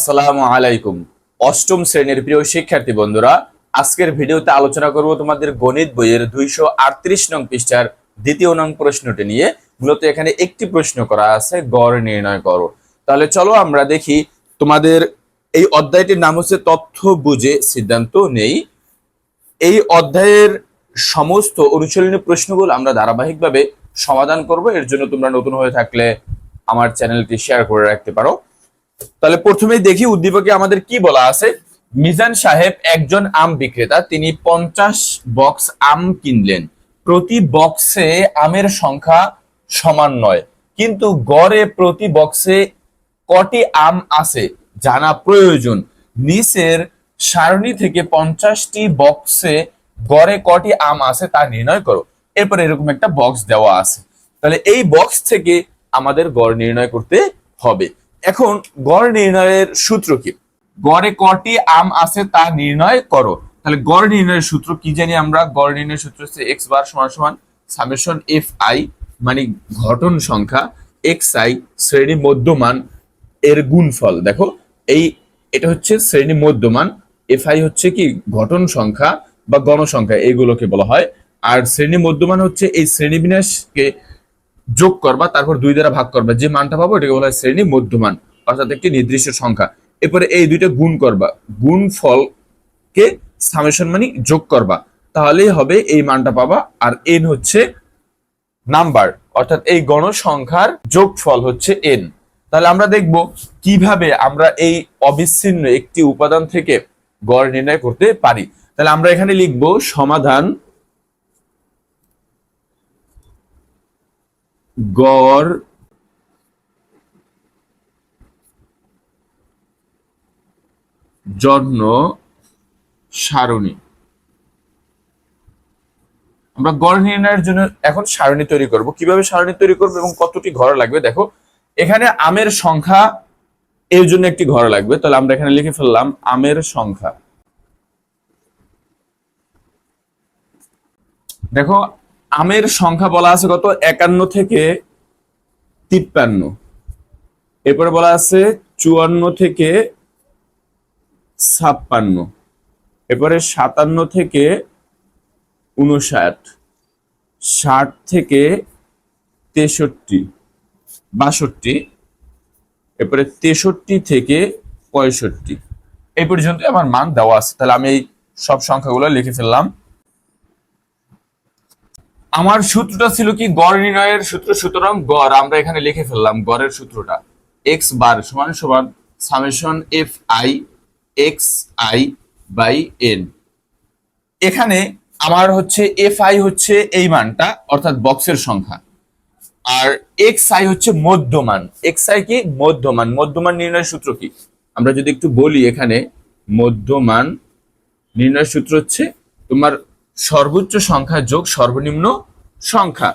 আসসালামু আলাইকুম। অষ্টম শ্রেণির প্রিয় শিক্ষার্থী বন্ধুরা, আজকের ভিডিওতে আলোচনা করব তোমাদের গণিত বইয়ের দুইশো আটত্রিশ নং পৃষ্ঠার দ্বিতীয় নং প্রশ্নটি নিয়ে। মূলত এখানে একটি প্রশ্ন করা আছে, গড় নির্ণয় করো। তাহলে চলো আমরা দেখি, তোমাদের এই অধ্যায়টির নাম হচ্ছে তথ্য বুঝে সিদ্ধান্ত নেই। এই অধ্যায়ের সমস্ত অনুশীলনী প্রশ্নগুলো আমরা ধারাবাহিকভাবে সমাধান করব। এর জন্য তোমরা নতুন হয়ে থাকলে আমার চ্যানেলটি শেয়ার করে রাখতে পারো। তাহলে প্রথমেই দেখি উদ্দীপকে আমাদের কি বলা আছে? মিজান সাহেব একজন আম বিক্রেতা, তিনি পঞ্চাশ বক্স আম কিনলেন। প্রতি বক্সে আমের সংখ্যা সমান নয়। কিন্তু গড়ে প্রতি বক্সে কটি আম আছে জানা প্রয়োজন। নিচের সারণী থেকে পঞ্চাশটি বক্সে গড়ে কটি আম আছে তা নির্ণয় করো। এরপরে এরকম একটা বক্স দেওয়া আছে। তাহলে এই বক্স থেকে আমাদের গড় নির্ণয় করতে হবে। এখন গড় নির্ণয়ের সূত্র কি? গড়ে কটি আম আছে তা নির্ণয় করো। তাহলে গড় নির্ণয়ের সূত্র কি জানি আমরা? গড় নির্ণয়ের সূত্র হচ্ছে এক্স বার সমান সমান সামেশন এফ আই মানে ঘটন সংখ্যা এক্স আই শ্রেণি মধ্যমান এর গুণফল। দেখো, এই এটা হচ্ছে শ্রেণি মধ্যমান এফ আই হচ্ছে কি ঘটন সংখ্যা বা গণসংখ্যা এইগুলোকে বলা হয়। আর শ্রেণি মধ্যমান হচ্ছে এই শ্রেণীবিন্যাসকে যোগ করবা, তারপর দুই দ্বারা ভাগ করবা। যে মানটা পাবো, এটাকে বলা হয় শ্রেণি মধ্যমান, অর্থাৎ একটি নির্দিষ্ট সংখ্যা। এরপরে এই দুইটা গুণ করবা। গুণ ফলকে সামেশন মানে যোগ করবা। তাহলেই হবে এই মানটা পাবা। আর এন হচ্ছে নাম্বার অর্থাৎ এই গণসংখ্যার যোগফল হচ্ছে এন তাহলে আমরা দেখব কীভাবে আমরা এই অবিচ্ছিন্ন একটি উপাদান থেকে গড় নির্ণয় করতে পারি। তাহলে আমরা এখানে লিখব সমাধান গড় জন্য সারণী। আমরা গড় নির্ণয়ের জন্য এখন সারণী তৈরি করব। কীভাবে সারণী তৈরি করব এবং কতটি ঘর লাগবে? দেখো, এখানে আমের সংখ্যা এর জন্য একটি ঘর লাগবে। তাহলে আমরা এখানে লিখে ফেললাম আমের সংখ্যা। দেখো আমের সংখ্যা বলা আছে কত? একান্ন থেকে তিপ্পান্ন। এরপরে বলা আছে চুয়ান্ন থেকে ছাপ্পান্ন। এরপরে সাতান্ন থেকে উনষাট ষাট থেকে তেষট্টি। বাষট্টি। এরপরে তেষট্টি থেকে পঁয়ষট্টি। এই পর্যন্ত আমার মান দেওয়া আছে। তাহলে আমি এই সব সংখ্যাগুলো লিখে ফেললাম। আমার সূত্রটা ছিল কি, গড় নির্ণয়ের সূত্র, সুতরাং গড়, আমরা এখানে লিখে ফেললাম গড়ের সূত্রটা। এক্স বার সমান সমান summation f i x i by n এখানে আমার হচ্ছে এফ আই হচ্ছে এই মানটা, অর্থাৎ বক্সের সংখ্যা। আর এক্স আই হচ্ছে মধ্যমান। এক্স আই কি? মধ্যমান। মধ্যমান নির্ণয়ের সূত্র কি? আমরা যদি একটু বলি এখানে, মধ্যমান নির্ণয়ের সূত্র হচ্ছে তোমার সর্বোচ্চ সংখ্যা যোগ সর্বনিম্ন সংখ্যা।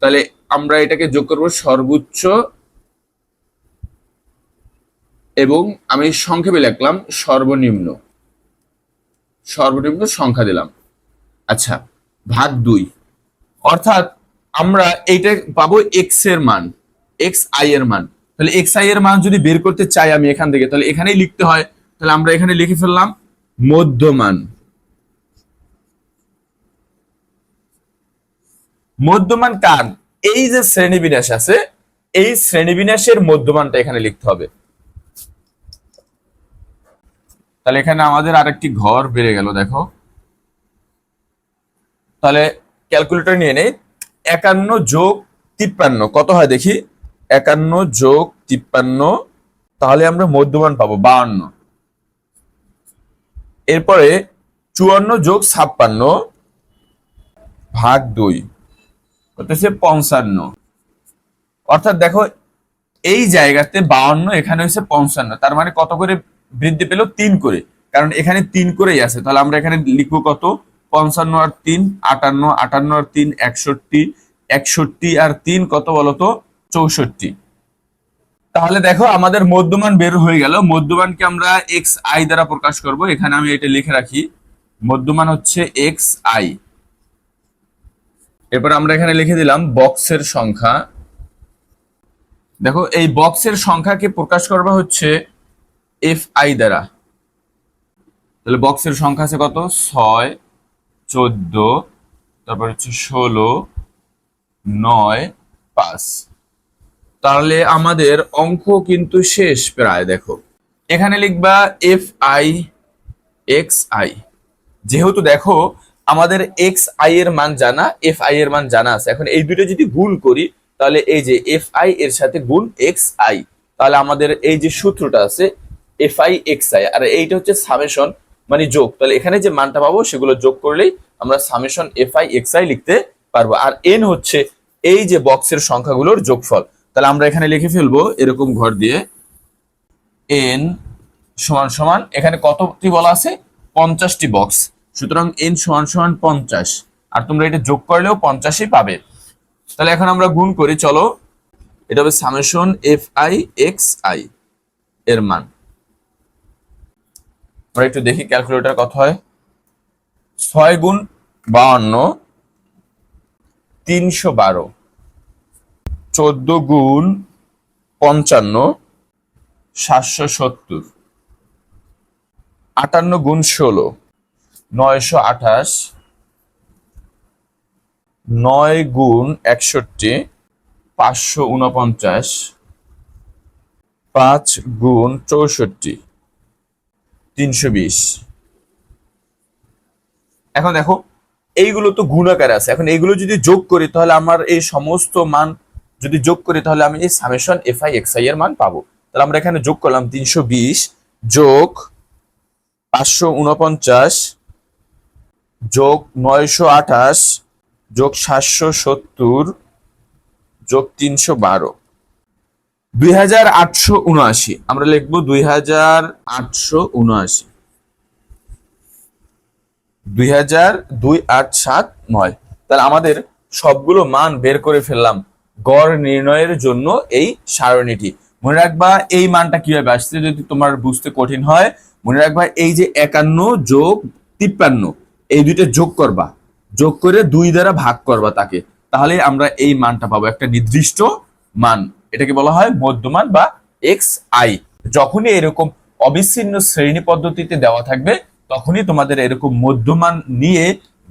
তাহলে আমরা এটাকে যোগ করব সর্বোচ্চ এবং আমি সংক্ষেপে লিখলাম সর্বনিম্ন। সর্বনিম্ন সংখ্যা দিলাম। আচ্ছা ভাগ দুই। অর্থাৎ আমরা এইটা পাবো এক্সের মান এক্স আই এর মান। তাহলে এক্স আই এর মান যদি বের করতে চাই আমি এখান থেকে, তাহলে এখানেই লিখতে হয়। তাহলে আমরা এখানে লিখে ফেললাম মধ্যমান। মধ্যমান কার এই যে শ্রেণীবিন্যাস আছে, এই শ্রেণীবিন্যাসের মধ্যমানটা এখানে লিখতে হবে। তাহলে এখানে আমাদের আরেকটি ঘর বেড়ে গেল, দেখো। তাহলে ক্যালকুলেটর নিয়ে নেই। একান্ন যোগ তিপ্পান্ন, কত হয় দেখি? একান্ন যোগ তিপ্পান্ন, তাহলে আমরা মধ্যমান পাবো, বাহান্ন। এরপরে চুয়ান্ন যোগ ছাপ্পান্ন ভাগ দুই। হচ্ছে পঞ্চান্ন। অর্থাৎ দেখো, এই জায়গাতে বাউন্ন, এখানে হচ্ছে পঞ্চান্ন। তার মানে কত করে বৃদ্ধি পেল? তিন করে। কারণ এখানে তিন করেই আছে। তাহলে আমরা এখানে লিখব কত? পঞ্চান্ন আর তিন, আটান্ন আটান্ন আর তিন, একষট্টি একষট্টি আর তিন কত বলতো চৌষট্টি। তাহলে দেখো, আমাদের মধ্যমান বের হয়ে গেল। মধ্যমানকে আমরা এক্স আই দ্বারা প্রকাশ করব। এখানে আমি এটা লিখে রাখি। মধ্যমান হচ্ছে এক্স আই এরপর আমরা এখানে লিখে দিলাম বক্সের সংখ্যা। দেখো, এই বক্সের সংখ্যাকে প্রকাশ করবা হচ্ছে এফ আই দ্বারা। তাহলে বক্সের সংখ্যা আছে কত? ছয়, চোদ্দ, তারপর হচ্ছে ষোলো, নয়, পাঁচ। তাহলে আমাদের অঙ্ক কিন্তু শেষ প্রায়, দেখো। এখানে লিখবা এফ আই এক্স আই যেহেতু দেখো আমাদের এক্স আই এর মান জানা এফ আই এর মান জানা আছে। এখন এই দুটো যদি গুণ করি, তাহলে এই যে এফ আই এর সাথে গুণ এক্স আই তাহলে আমাদের এই যে সূত্রটা আছে এফ আই এক্স আই আর এইটা হচ্ছে সামেশন মানে যোগ। তাহলে এখানে যে মানটা পাবো, সেগুলো যোগ করলেই আমরা summation f i x i লিখতে পারব। আর এন হচ্ছে এই যে বক্সের সংখ্যাগুলোর যোগফল। তাহলে আমরা এখানে লিখে ফেলব, এরকম ঘর দিয়ে এন সমান সমান, এখানে কতটি বলা আছে? পঞ্চাশটি বক্স সুতরাং এন সমান সমান পঞ্চাশ। আর তোমরা এটা যোগ করলেও পঞ্চাশই পাবে। তাহলে এখন আমরা গুণ করি, চলো। এটা হবে summation f i x i এর মান। আমরা একটু দেখি ক্যালকুলেটর কত হয়। ছয় গুণ বাউন্ন, তিনশো বারো। চোদ্দ গুণ পঞ্চান্ন, সাতশো সত্তর। আটান্ন গুণ ষোলো। নয়শো আঠাশ, নয় গুণ একষট্টি, পাঁচশো উনপঞ্চাশ, পাঁচ গুণ চৌষট্টি, তিনশো বিশ। এখন দেখো, এইগুলো তো গুণাকারে আছে। এখন এইগুলো যদি যোগ করি, তাহলে আমার এই সমস্ত মান যদি যোগ করি, তাহলে আমি এই summation f i x i এর মান পাবো। তাহলে আমরা এখানে যোগ করলাম তিনশো বিশ যোগ পাঁচশো উনপঞ্চাশ যোগ নয়শো আঠাশ, যোগ সাতশো সত্তর, যোগ তিনশো বারো। দুই হাজার আটশো উনআশি। আমরা লিখব দুই হাজার আটশো উনআশি। দুই হাজার দুই আট সাত নয়। তাহলে আমাদের সবগুলো মান বের করে ফেললাম গড় নির্ণয়ের জন্য এই সারণীটি। মনে রাখবা, এই মানটা কীভাবে আসছে যদি তোমার বুঝতে কঠিন হয়, মনে রাখবা এই যে একান্ন যোগ তিপ্পান্ন এই দুইটা যোগ করবা। যোগ করে দুই দ্বারা ভাগ করবা তাকে। তাহলে আমরা এই মানটা পাবো। একটা নির্দিষ্ট মান, এটাকে বলা হয় মধ্যমান বা এক্স আই যখনই এরকম অবিচ্ছিন্ন শ্রেণি পদ্ধতিতে দেওয়া থাকবে, তখনই তোমাদের এরকম মধ্যমান নিয়ে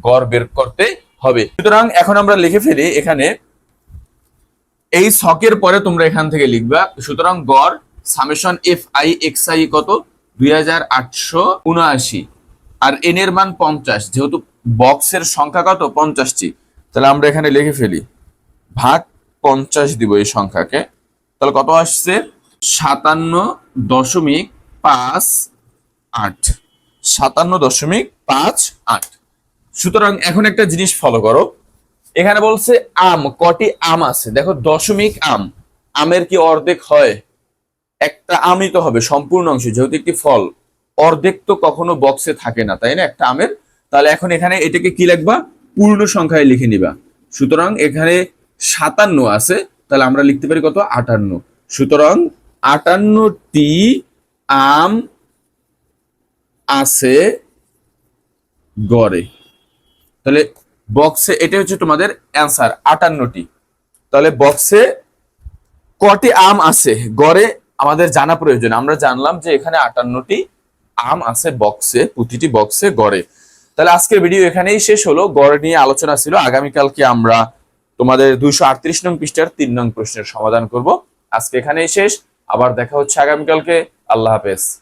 গড় বের করতে হবে। সুতরাং এখন আমরা লিখে ফেলি এখানে, এই ছকের পরে তোমরা এখান থেকে লিখবা, সুতরাং গড় summation f i x i কত? দুই হাজার আটশো উনআশি। আর এন এর মান পঞ্চাশ, যেহেতু বক্সের সংখ্যা কত? পঞ্চাশটি। তাহলে আমরা এখানে লিখে ফেলি, ভাগ পঞ্চাশ দিব এই সংখ্যাকে। তাহলে কত আসছে? সাতান্ন দশমিক পাঁচ আট। সাতান্ন দশমিক পাঁচ আট। সুতরাং এখন একটা জিনিস ফলো করো। এখানে বলছে আম, কটি আম আছে? দেখো, দশমিক আম। আমের কি অর্ধেক হয়? একটা আমই তো হবে, সম্পূর্ণ অংশ, যেহেতু একটি ফল। অর্ধেক তো কখনো বক্সে থাকে না, তাই না? একটা আমের। তাহলে এখন এখানে এটাকে কি লিখবা? পূর্ণ সংখ্যায় লিখে নিবা। সুতরাং এখানে সাতান্ন আছে, তাহলে আমরা লিখতে পারি কত? আটান্ন। সুতরাং আটান্নটি আম আছে গড়ে। তাহলে বক্সে এটা হচ্ছে তোমাদের অ্যান্সার আটান্নটি। তাহলে বক্সে কটি আম আছে? গড়ে আমাদের জানা প্রয়োজন। আমরা জানলাম যে এখানে আটান্নটি আম আছে বক্সে, প্রতিটি বক্সে গড়ে। তাহলে আজকের ভিডিও এখানেই শেষ হলো। গড় নিয়ে আলোচনা ছিল। আগামীকালকে আমরা তোমাদের দুইশো আটত্রিশ নং পৃষ্ঠার তিন নং প্রশ্নের সমাধান করব। আজকে এখানেই শেষ। আবার দেখা হচ্ছে আগামীকালকে। আল্লাহ হাফেজ।